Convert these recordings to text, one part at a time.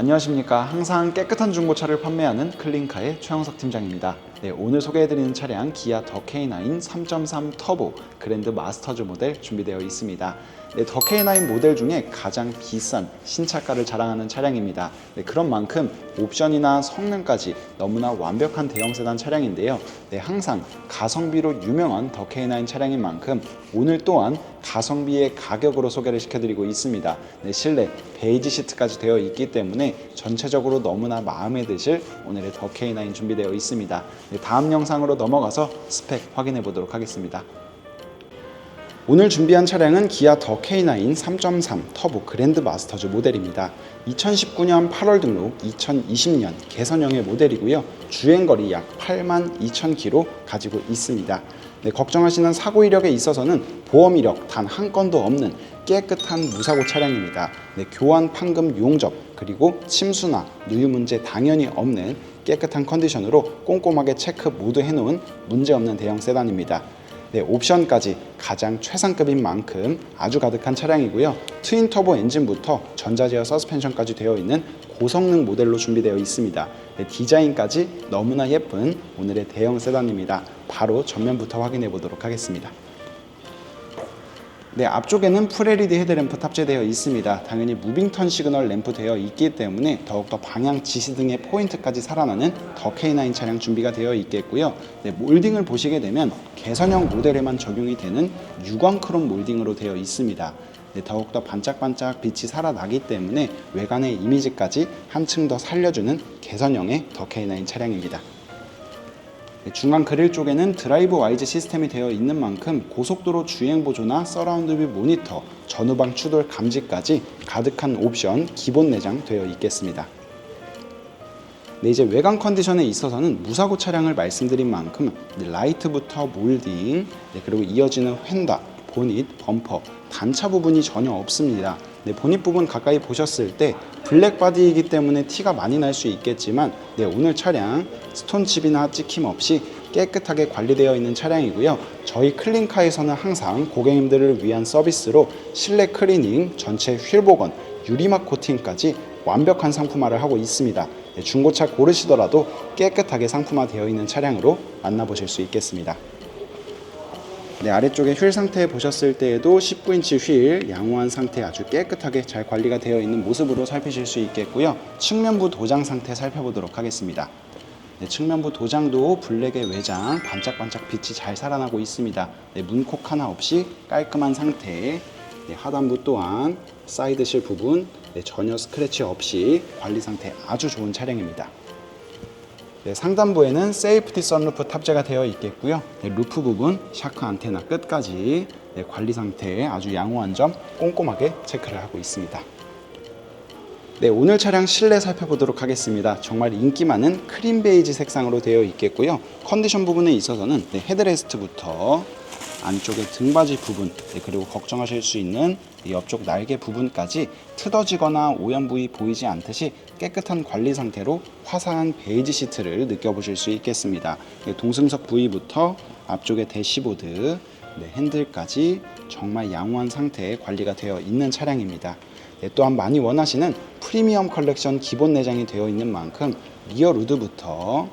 안녕하십니까. 항상 깨끗한 중고차를 판매하는 클린카의 최영석 팀장입니다. 네, 오늘 소개해드리는 차량 기아 더 K9 3.3 터보 그랜드 마스터즈 모델 준비되어 있습니다. 네, 더 K9 모델 중에 가장 비싼 신차가를 자랑하는 차량입니다. 네, 그런 만큼 옵션이나 성능까지 너무나 완벽한 대형 세단 차량인데요. 네, 항상 가성비로 유명한 더 K9 차량인 만큼 오늘 또한 가성비의 가격으로 소개를 시켜드리고 있습니다. 네, 실내 베이지 시트까지 되어 있기 때문에 전체적으로 너무나 마음에 드실 오늘의 더 K9 준비되어 있습니다. 네, 다음 영상으로 넘어가서 스펙 확인해 보도록 하겠습니다. 오늘 준비한 차량은 기아 더 K9 3.3 터보 그랜드 마스터즈 모델입니다. 2019년 8월 등록, 2020년 개선형의 모델이고요. 주행거리 약 8만 2천 킬로 가지고 있습니다. 네, 걱정하시는 사고 이력에 있어서는 보험 이력 단 한 건도 없는 깨끗한 무사고 차량입니다. 네, 교환 판금 용접 그리고 침수나 누유 문제 당연히 없는 깨끗한 컨디션으로 꼼꼼하게 체크 모두 해놓은 문제없는 대형 세단입니다. 네, 옵션까지 가장 최상급인 만큼 아주 가득한 차량이고요. 트윈 터보 엔진부터 전자제어 서스펜션까지 되어 있는 고성능 모델로 준비되어 있습니다. 네, 디자인까지 너무나 예쁜 오늘의 대형 세단입니다. 바로 전면부터 확인해 보도록 하겠습니다. 네, 앞쪽에는 풀LED 헤드램프 탑재되어 있습니다. 당연히 무빙턴 시그널 램프 되어 있기 때문에 더욱더 방향 지시 등의 포인트까지 살아나는 더 K9 차량 준비가 되어 있겠고요. 네, 몰딩을 보시게 되면 개선형 모델에만 적용이 되는 유광 크롬 몰딩으로 되어 있습니다. 네, 더욱더 반짝반짝 빛이 살아나기 때문에 외관의 이미지까지 한층 더 살려주는 개선형의 더 K9 차량입니다. 네, 중간 그릴 쪽에는 드라이브 와이즈 시스템이 되어 있는 만큼 고속도로 주행 보조나 서라운드 뷰 모니터, 전후방 추돌 감지까지 가득한 옵션 기본 내장 되어 있겠습니다. 네, 이제 외관 컨디션에 있어서는 무사고 차량을 말씀드린 만큼 네, 라이트부터 몰딩, 네, 그리고 이어지는 휀다, 보닛, 범퍼, 단차 부분이 전혀 없습니다. 네, 보닛 부분 가까이 보셨을 때 블랙 바디이기 때문에 티가 많이 날 수 있겠지만 네, 오늘 차량 스톤칩이나 찍힘 없이 깨끗하게 관리되어 있는 차량이고요. 저희 클린카에서는 항상 고객님들을 위한 서비스로 실내 클리닝, 전체 휠 복원, 유리막 코팅까지 완벽한 상품화를 하고 있습니다. 네, 중고차 고르시더라도 깨끗하게 상품화되어 있는 차량으로 만나보실 수 있겠습니다. 네, 아래쪽에 휠 상태 보셨을 때에도 19인치 휠 양호한 상태 아주 깨끗하게 잘 관리가 되어 있는 모습으로 살피실 수 있겠고요. 측면부 도장 상태 살펴보도록 하겠습니다. 네, 측면부 도장도 블랙의 외장 반짝반짝 빛이 잘 살아나고 있습니다. 네, 문콕 하나 없이 깔끔한 상태. 네, 하단부 또한 사이드실 부분 네, 전혀 스크래치 없이 관리 상태 아주 좋은 차량입니다. 네, 상단부에는 세이프티 선루프 탑재가 되어 있겠고요. 네, 루프 부분 샤크 안테나 끝까지 네, 관리 상태에 아주 양호한 점 꼼꼼하게 체크를 하고 있습니다. 네, 오늘 차량 실내 살펴보도록 하겠습니다. 정말 인기 많은 크림 베이지 색상으로 되어 있겠고요. 컨디션 부분에 있어서는 네, 헤드레스트부터 안쪽에 등받이 부분 네, 그리고 걱정하실 수 있는 이 옆쪽 날개 부분까지 트어지거나 오염 부위 보이지 않듯이 깨끗한 관리 상태로 화사한 베이지 시트를 느껴보실 수 있겠습니다. 네, 동승석 부위부터 앞쪽에 대시보드, 네, 핸들까지 정말 양호한 상태에 관리가 되어 있는 차량입니다. 네, 또한 많이 원하시는 프리미엄 컬렉션 기본 내장이 되어 있는 만큼 리어 루드부터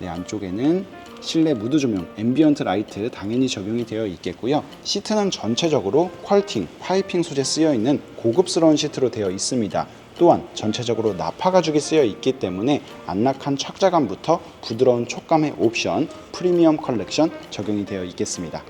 네, 안쪽에는 실내 무드 조명, 앰비언트 라이트 당연히 적용이 되어 있겠고요. 시트는 전체적으로 퀄팅, 파이핑 소재 쓰여 있는 고급스러운 시트로 되어 있습니다. 또한 전체적으로 나파 가죽이 쓰여 있기 때문에 안락한 착자감부터 부드러운 촉감의 옵션 프리미엄 컬렉션 적용이 되어 있겠습니다.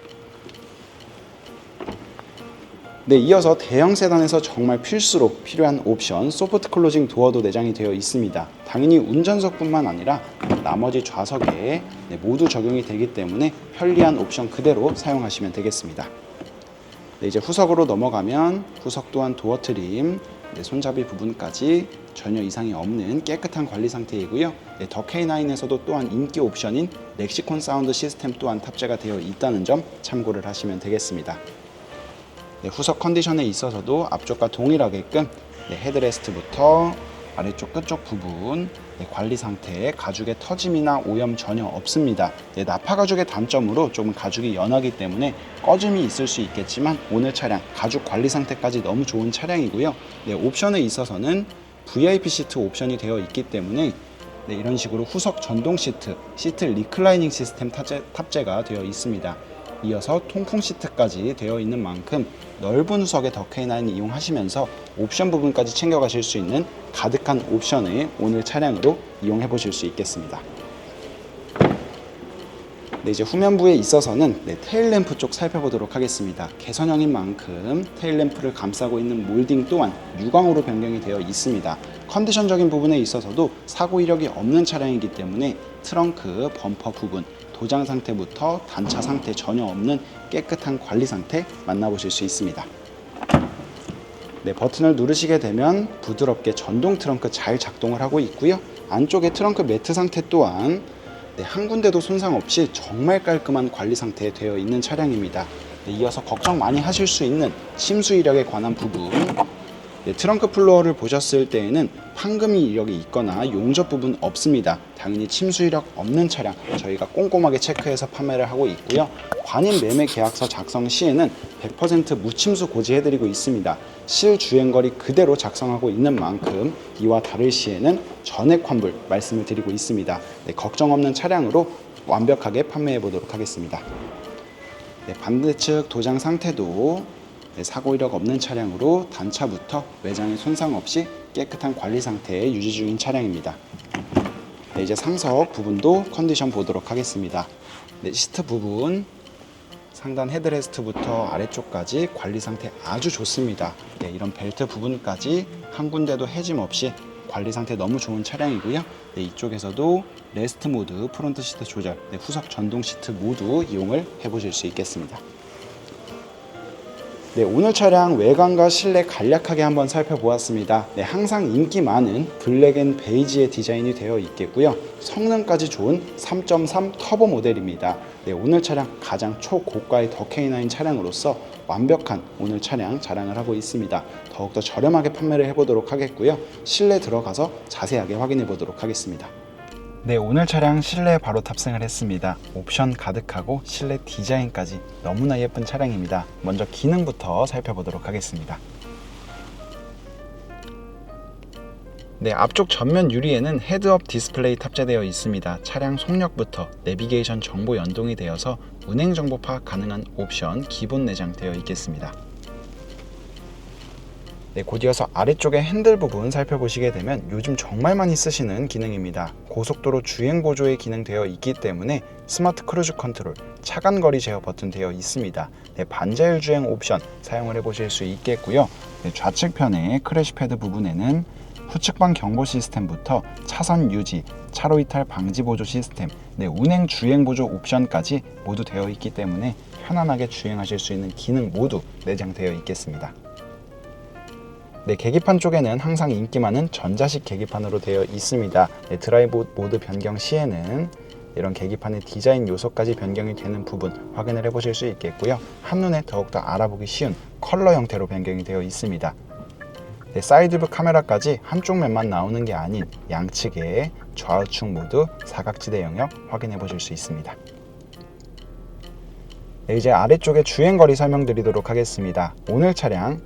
네, 이어서 대형 세단에서 정말 필수로 필요한 옵션 소프트 클로징 도어도 내장이 되어 있습니다. 당연히 운전석뿐만 아니라 나머지 좌석에 네, 모두 적용이 되기 때문에 편리한 옵션 그대로 사용하시면 되겠습니다. 네, 이제 후석으로 넘어가면 후석 또한 도어 트림, 네, 손잡이 부분까지 전혀 이상이 없는 깨끗한 관리 상태이고요. 네, 더 K9에서도 또한 인기 옵션인 렉시콘 사운드 시스템 또한 탑재가 되어 있다는 점 참고를 하시면 되겠습니다. 네, 후석 컨디션에 있어서도 앞쪽과 동일하게끔 네, 헤드레스트부터 아래쪽 끝쪽 부분 네, 관리 상태에 가죽의 터짐이나 오염 전혀 없습니다. 네, 나파 가죽의 단점으로 조금 가죽이 연하기 때문에 꺼짐이 있을 수 있겠지만 오늘 차량 가죽 관리 상태까지 너무 좋은 차량이고요. 네, 옵션에 있어서는 VIP 시트 옵션이 되어 있기 때문에 네, 이런 식으로 후석 전동 시트, 시트 리클라이닝 시스템 탑재, 탑재가 되어 있습니다. 이어서 통풍 시트까지 되어 있는 만큼 넓은 후석의 더케이나인 이용하시면서 옵션 부분까지 챙겨가실 수 있는 가득한 옵션을 오늘 차량으로 이용해 보실 수 있겠습니다. 네, 이제 후면부에 있어서는 네, 테일 램프 쪽 살펴보도록 하겠습니다. 개선형인 만큼 테일 램프를 감싸고 있는 몰딩 또한 유광으로 변경이 되어 있습니다. 컨디션적인 부분에 있어서도 사고 이력이 없는 차량이기 때문에 트렁크, 범퍼 부분, 도장 상태부터 단차 상태 전혀 없는 깨끗한 관리 상태 만나보실 수 있습니다. 네, 버튼을 누르시게 되면 부드럽게 전동 트렁크 잘 작동을 하고 있고요. 안쪽에 트렁크 매트 상태 또한 네, 한 군데도 손상 없이 정말 깔끔한 관리 상태에 되어 있는 차량입니다. 네, 이어서 걱정 많이 하실 수 있는 침수 이력에 관한 부분 네, 트렁크 플로어를 보셨을 때에는 황금이 이력이 있거나 용접 부분 없습니다. 당연히 침수 이력 없는 차량 저희가 꼼꼼하게 체크해서 판매를 하고 있고요. 관인 매매 계약서 작성 시에는 100% 무침수 고지해드리고 있습니다. 실주행거리 그대로 작성하고 있는 만큼 이와 다를 시에는 전액 환불 말씀을 드리고 있습니다. 네, 걱정 없는 차량으로 완벽하게 판매해 보도록 하겠습니다. 네, 반대측 도장 상태도 네, 사고 이력 없는 차량으로 단차부터 외장에 손상 없이 깨끗한 관리 상태에 유지 중인 차량입니다. 네, 이제 상석 부분도 컨디션 보도록 하겠습니다. 네, 시트 부분 상단 헤드레스트부터 아래쪽까지 관리 상태 아주 좋습니다. 네, 이런 벨트 부분까지 한 군데도 해짐 없이 관리 상태 너무 좋은 차량이고요. 네, 이쪽에서도 레스트 모드, 프론트 시트 조절, 네, 후석 전동 시트 모두 이용을 해보실 수 있겠습니다. 네, 오늘 차량 외관과 실내 간략하게 한번 살펴보았습니다. 네, 항상 인기 많은 블랙 앤 베이지의 디자인이 되어 있겠고요. 성능까지 좋은 3.3 터보 모델입니다. 네, 오늘 차량 가장 초고가의 더 K9 차량으로서 완벽한 오늘 차량 자랑을 하고 있습니다. 더욱더 저렴하게 판매를 해보도록 하겠고요. 실내 들어가서 자세하게 확인해 보도록 하겠습니다. 네, 오늘 차량 실내에 바로 탑승을 했습니다. 옵션 가득하고 실내 디자인까지 너무나 예쁜 차량입니다. 먼저 기능부터 살펴보도록 하겠습니다. 네, 앞쪽 전면 유리에는 헤드업 디스플레이 탑재되어 있습니다. 차량 속력부터 내비게이션 정보 연동이 되어서 운행 정보 파악 가능한 옵션 기본 내장되어 있겠습니다. 네, 곧이어서 아래쪽에 핸들 부분 살펴보시게 되면 요즘 정말 많이 쓰시는 기능입니다. 고속도로 주행 보조의 기능 되어 있기 때문에 스마트 크루즈 컨트롤, 차간 거리 제어 버튼 되어 있습니다. 네, 반자율 주행 옵션 사용을 해보실 수 있겠고요. 네, 좌측편의 크래시 패드 부분에는 후측방 경보 시스템부터 차선 유지, 차로 이탈 방지 보조 시스템, 네, 운행 주행 보조 옵션까지 모두 되어 있기 때문에 편안하게 주행하실 수 있는 기능 모두 내장되어 있겠습니다. 네, 계기판 쪽에는 항상 인기 많은 전자식 계기판으로 되어 있습니다. 네, 드라이브 모드 변경 시에는 이런 계기판의 디자인 요소까지 변경이 되는 부분 확인을 해보실 수 있겠고요. 한눈에 더욱더 알아보기 쉬운 컬러 형태로 변경이 되어 있습니다. 네, 사이드뷰 카메라까지 한쪽 면만 나오는 게 아닌 양측에 좌우측 모두 사각지대 영역 확인해 보실 수 있습니다. 네, 이제 아래쪽에 주행거리 설명드리도록 하겠습니다. 오늘 차량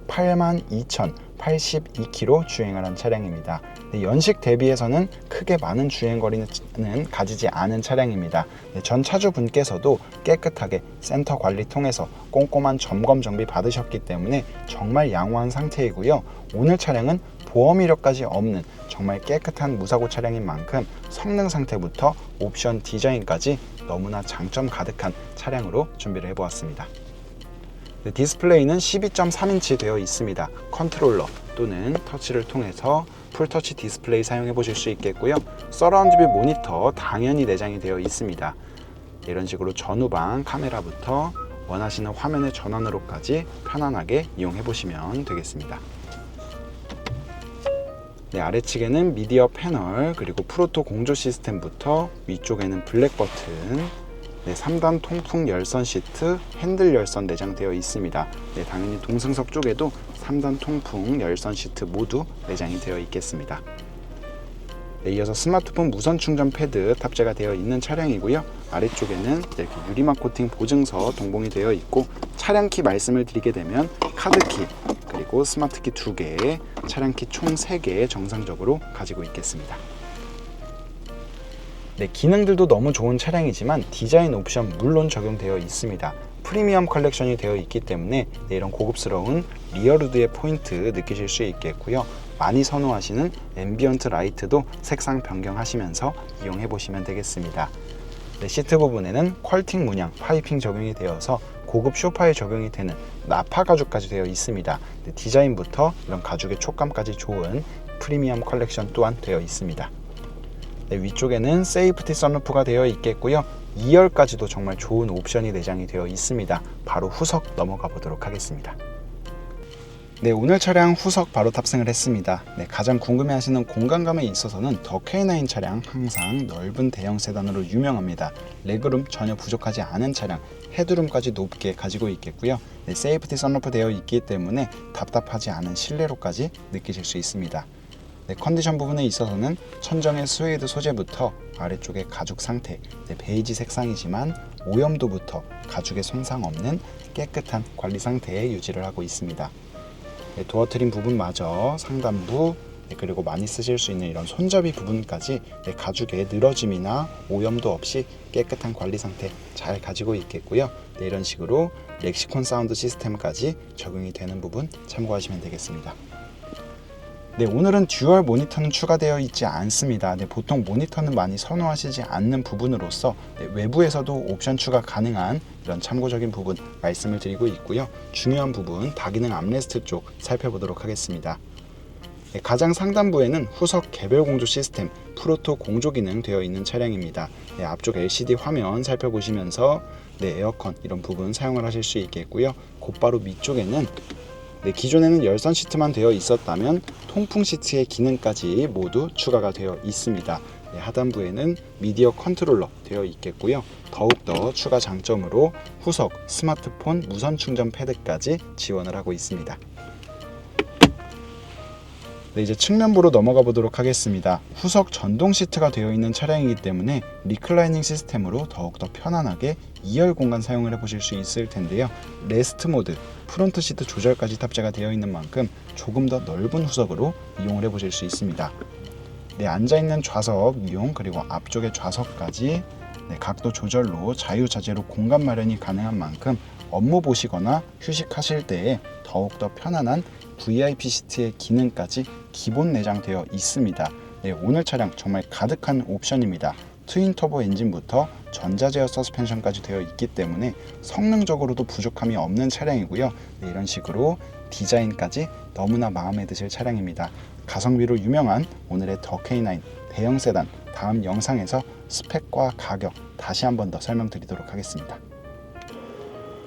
82,082km 주행을 한 차량입니다. 네, 연식 대비해서는 크게 많은 주행 거리는 가지지 않은 차량입니다. 네, 전 차주분께서도 깨끗하게 센터 관리 통해서 꼼꼼한 점검 정비 받으셨기 때문에 정말 양호한 상태이고요. 오늘 차량은 보험 이력까지 없는 정말 깨끗한 무사고 차량인 만큼 성능 상태부터 옵션 디자인까지 너무나 장점 가득한 차량으로 준비를 해보았습니다. 네, 디스플레이는 12.3인치 되어 있습니다. 컨트롤러 또는 터치를 통해서 풀터치 디스플레이 사용해 보실 수 있겠고요. 서라운드 뷰 모니터 당연히 내장이 되어 있습니다. 이런 식으로 전후방 카메라부터 원하시는 화면의 전원으로까지 편안하게 이용해 보시면 되겠습니다. 네, 아래측에는 미디어 패널 그리고 프로토 공조 시스템부터 위쪽에는 블랙 버튼 네, 3단 통풍 열선 시트 핸들 열선 내장되어 있습니다. 네, 당연히 동승석 쪽에도 3단 통풍 열선 시트 모두 내장이 되어 있겠습니다. 네, 이어서 스마트폰 무선 충전 패드 탑재가 되어 있는 차량이고요. 아래쪽에는 이렇게 유리막 코팅 보증서 동봉이 되어 있고 차량 키 말씀을 드리게 되면 카드 키 그리고 스마트키 2개, 차량키 총 3개 정상적으로 가지고 있겠습니다. 네, 기능들도 너무 좋은 차량이지만 디자인 옵션 물론 적용되어 있습니다. 프리미엄 컬렉션이 되어 있기 때문에 네, 이런 고급스러운 리어루드의 포인트 느끼실 수 있겠고요. 많이 선호하시는 앰비언트 라이트도 색상 변경하시면서 이용해 보시면 되겠습니다. 네, 시트 부분에는 퀄팅 문양 파이핑 적용이 되어서 고급 쇼파에 적용이 되는 나파 가죽까지 되어 있습니다. 네, 디자인부터 이런 가죽의 촉감까지 좋은 프리미엄 컬렉션 또한 되어 있습니다. 네, 위쪽에는 세이프티 선루프가 되어 있겠고요. 2열까지도 정말 좋은 옵션이 내장이 되어 있습니다. 바로 후석 넘어가 보도록 하겠습니다. 네, 오늘 차량 후석 바로 탑승을 했습니다. 네, 가장 궁금해하시는 공간감에 있어서는 더 K9 차량 항상 넓은 대형 세단으로 유명합니다. 레그룸 전혀 부족하지 않은 차량, 헤드룸까지 높게 가지고 있겠고요. 네, 세이프티 선루프 되어 있기 때문에 답답하지 않은 실내로까지 느끼실 수 있습니다. 네, 컨디션 부분에 있어서는 천정의 스웨이드 소재부터 아래쪽의 가죽 상태, 네, 베이지 색상이지만 오염도부터 가죽의 손상 없는 깨끗한 관리 상태에 유지를 하고 있습니다. 네, 도어 트림 부분마저 상단부 네, 그리고 많이 쓰실 수 있는 이런 손잡이 부분까지 네, 가죽의 늘어짐이나 오염도 없이 깨끗한 관리 상태 잘 가지고 있겠고요. 네, 이런 식으로 렉시콘 사운드 시스템까지 적용이 되는 부분 참고하시면 되겠습니다. 네, 오늘은 듀얼 모니터는 추가되어 있지 않습니다. 네, 보통 모니터는 많이 선호하시지 않는 부분으로서 네, 외부에서도 옵션 추가 가능한 이런 참고적인 부분 말씀을 드리고 있고요. 중요한 부분 다기능 암레스트 쪽 살펴보도록 하겠습니다. 네, 가장 상단부에는 후석 개별 공조 시스템 프로토 공조 기능 되어 있는 차량입니다. 네, 앞쪽 LCD 화면 살펴보시면서 네, 에어컨 이런 부분 사용을 하실 수 있겠고요. 곧바로 밑쪽에는 네, 기존에는 열선 시트만 되어 있었다면 통풍 시트의 기능까지 모두 추가가 되어 있습니다. 네, 하단부에는 미디어 컨트롤러 되어 있겠고요. 더욱더 추가 장점으로 후석 스마트폰 무선 충전 패드까지 지원을 하고 있습니다. 네, 이제 측면부로 넘어가 보도록 하겠습니다. 후석 전동 시트가 되어 있는 차량이기 때문에 리클라이닝 시스템으로 더욱더 편안하게 2열 공간 사용을 해보실 수 있을 텐데요. 레스트 모드, 프론트 시트 조절까지 탑재가 되어 있는 만큼 조금 더 넓은 후석으로 이용을 해보실 수 있습니다. 네, 앉아있는 좌석 이용 그리고 앞쪽의 좌석까지 네, 각도 조절로 자유자재로 공간 마련이 가능한 만큼 업무 보시거나 휴식하실 때에 더욱더 편안한 VIP 시트의 기능까지 기본 내장되어 있습니다. 네, 오늘 차량 정말 가득한 옵션입니다. 트윈 터보 엔진부터 전자제어 서스펜션까지 되어 있기 때문에 성능적으로도 부족함이 없는 차량이고요. 네, 이런 식으로 디자인까지 너무나 마음에 드실 차량입니다. 가성비로 유명한 오늘의 더 K9 대형 세단 다음 영상에서 스펙과 가격 다시 한번 더 설명드리도록 하겠습니다.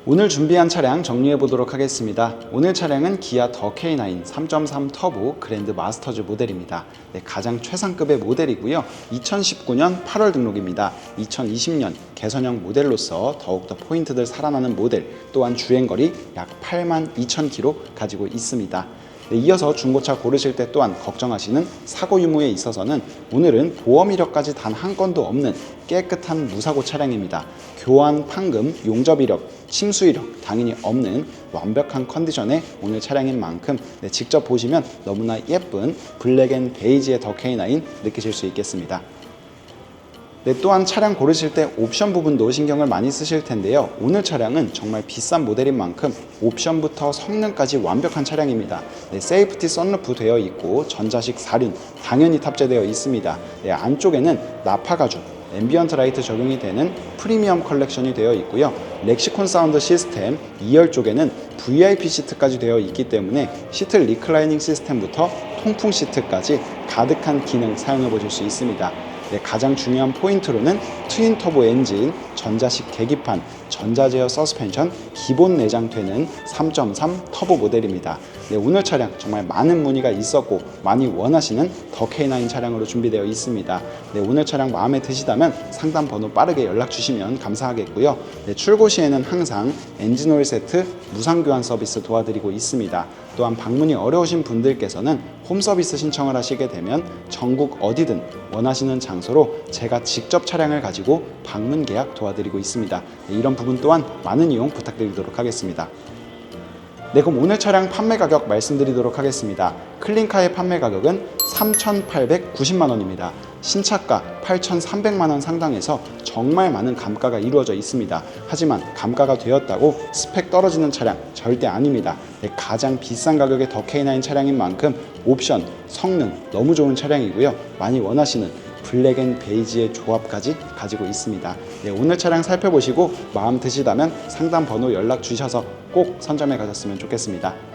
오늘 준비한 차량 정리해 보도록 하겠습니다. 오늘 차량은 기아 더 K9 3.3 터보 그랜드 마스터즈 모델입니다. 네, 가장 최상급의 모델이고요. 2019년 8월 등록입니다. 2020년 개선형 모델로서 더욱더 포인트들 살아나는 모델 또한 주행거리 약 8만 2천 킬로 가지고 있습니다. 네, 이어서 중고차 고르실 때 또한 걱정하시는 사고 유무에 있어서는 오늘은 보험 이력까지 단 한 건도 없는 깨끗한 무사고 차량입니다. 교환, 판금, 용접 이력, 침수 이력 당연히 없는 완벽한 컨디션의 오늘 차량인 만큼 네, 직접 보시면 너무나 예쁜 블랙 앤 베이지의 더 K9 느끼실 수 있겠습니다. 네, 또한 차량 고르실 때 옵션 부분도 신경을 많이 쓰실 텐데요. 오늘 차량은 정말 비싼 모델인 만큼 옵션부터 성능까지 완벽한 차량입니다. 네, 세이프티 썬루프 되어 있고 전자식 사륜 당연히 탑재되어 있습니다. 네, 안쪽에는 나파 가죽, 앰비언트 라이트 적용이 되는 프리미엄 컬렉션이 되어 있고요. 렉시콘 사운드 시스템 2열 쪽에는 VIP 시트까지 되어 있기 때문에 시트 리클라이닝 시스템부터 통풍 시트까지 가득한 기능 사용해 보실 수 있습니다. 네, 가장 중요한 포인트로는 트윈 터보 엔진, 전자식 계기판, 전자제어 서스펜션 기본 내장되는 3.3 터보 모델입니다. 네, 오늘 차량 정말 많은 문의가 있었고 많이 원하시는 더 K9 차량으로 준비되어 있습니다. 네, 오늘 차량 마음에 드시다면 상담 번호 빠르게 연락 주시면 감사하겠고요. 네, 출고 시에는 항상 엔진 오일 세트 무상 교환 서비스 도와드리고 있습니다. 또한 방문이 어려우신 분들께서는 홈 서비스 신청을 하시게 되면 전국 어디든 원하시는 장소로 제가 직접 차량을 가지고 방문 계약 도와드리고 있습니다. 네, 이런 부분 또한 많은 이용 부탁드리도록 하겠습니다. 네, 그럼 오늘 차량 판매 가격 말씀드리도록 하겠습니다. 클린카의 판매 가격은 3,890만 원입니다. 신차가 8,300만 원 상당해서 정말 많은 감가가 이루어져 있습니다. 하지만 감가가 되었다고 스펙 떨어지는 차량 절대 아닙니다. 네, 가장 비싼 가격의 더 K9 차량인 만큼 옵션, 성능 너무 좋은 차량이고요. 많이 원하시는 블랙 앤 베이지의 조합까지 가지고 있습니다. 네, 오늘 차량 살펴보시고 마음 드시다면 상담 번호 연락 주셔서 꼭 선점해 가셨으면 좋겠습니다.